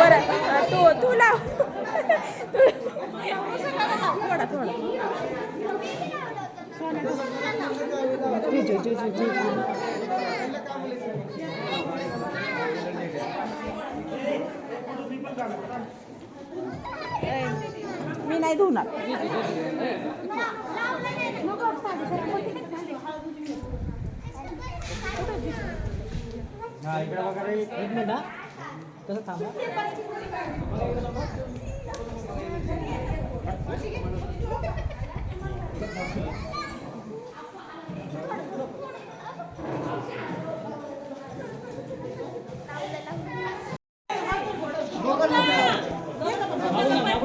बरं तू तू लाव. थोडा थोडा. मी नाही धुणार. हा इकडे वगैरे एक मिनिट हा तसं थांबा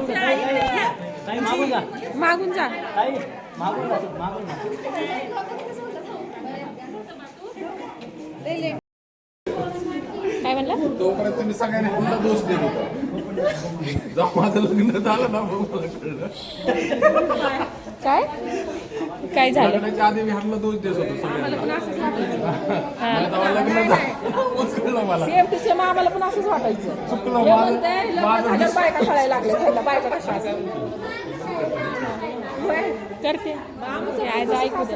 ताई मागून जा मागून जा ताई मागून जा तू, मागून जा काय म्हणला? तोपर्यंत मी सगळ्यांनी पुन्हा दोष देत होतो. जेव्हा माझं लग्न झालं ना मग मला कळलं काय? काय झालं? लग्नाच्या आधी मी ह्यांना दोष देत होतो सगळ्यांना. मला तेव्हा लग्न झालं. मग कळलं मला. सेम टू सेम आम्हाला पण असंच वाटायचं. चुकलं हे माझं- म्हणते लग्न माझं झाल्यावर बायका खेळायला लागले पहिला बायका कशा असतात? करते. आज ऐकू दे.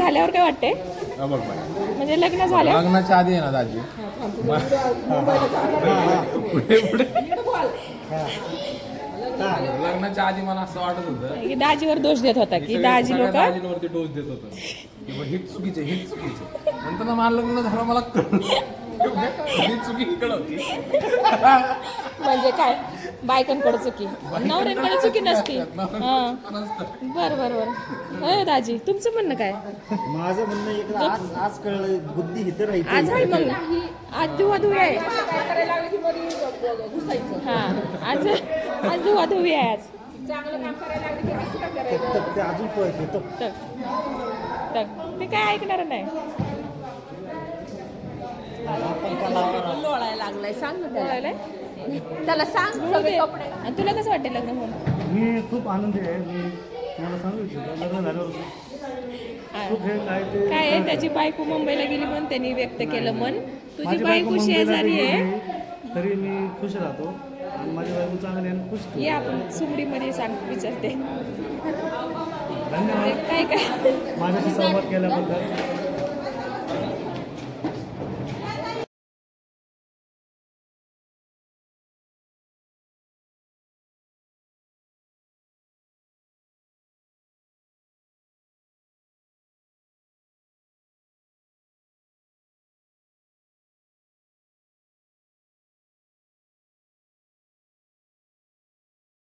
झाल्यावर काय वाटतंय? हा बघ बाई. म्हणजे लग्न झाल्यावर? लग्नाच्या आधी आहे ना दाजी? पुढे पुढे. लग्नाच्या आधी मला असं वाटत होतं की दाजीवर दोष देत होता की दाजी लोक? दाजींवरती डोस देत होतं. की बा, चुकीचे हे चुकीचे. नंतर ना मला लग्न झालं मला कळलं. ही चुकी इकडं होती म्हणजे काय? बायकांकडे चुकी नवऱ्यांकडे चुकी नसती हां. बर बर बर होय दाजी तुमचं म्हणणं काय माझं म्हणणं एक आज आज कळलं बुद्धी इथं राहायची आज आहे मग आज धुवा धुवी आहे हा आज आज धुवा धुवी आहे आज अजून पळते ते काय ऐकणार नाही लोळायला लागलाय. सांग ना त्याला. त्याला सांग सगळे कपडे. आणि तुला कसं वाटतं लग्न म्हणून मी खूप आनंदी आहे. मी तुम्हाला सांगू इच्छितो लग्न झाल्यावर खूप हे काय ते काय आहे? त्याची बायको मुंबईला गेली म्हणून त्यांनी व्यक्त केलं मन तुझी माझी बायको मुंबईला शेजारी गेली आहे. तरी मी खुश राहतो. आणि माझी बायको चांगली आहे आणि खुश ये आपण सुमडीमध्ये सांग विचारते. धन्यवाद. काय काय? माझ्याशी संवाद केल्याबद्दल.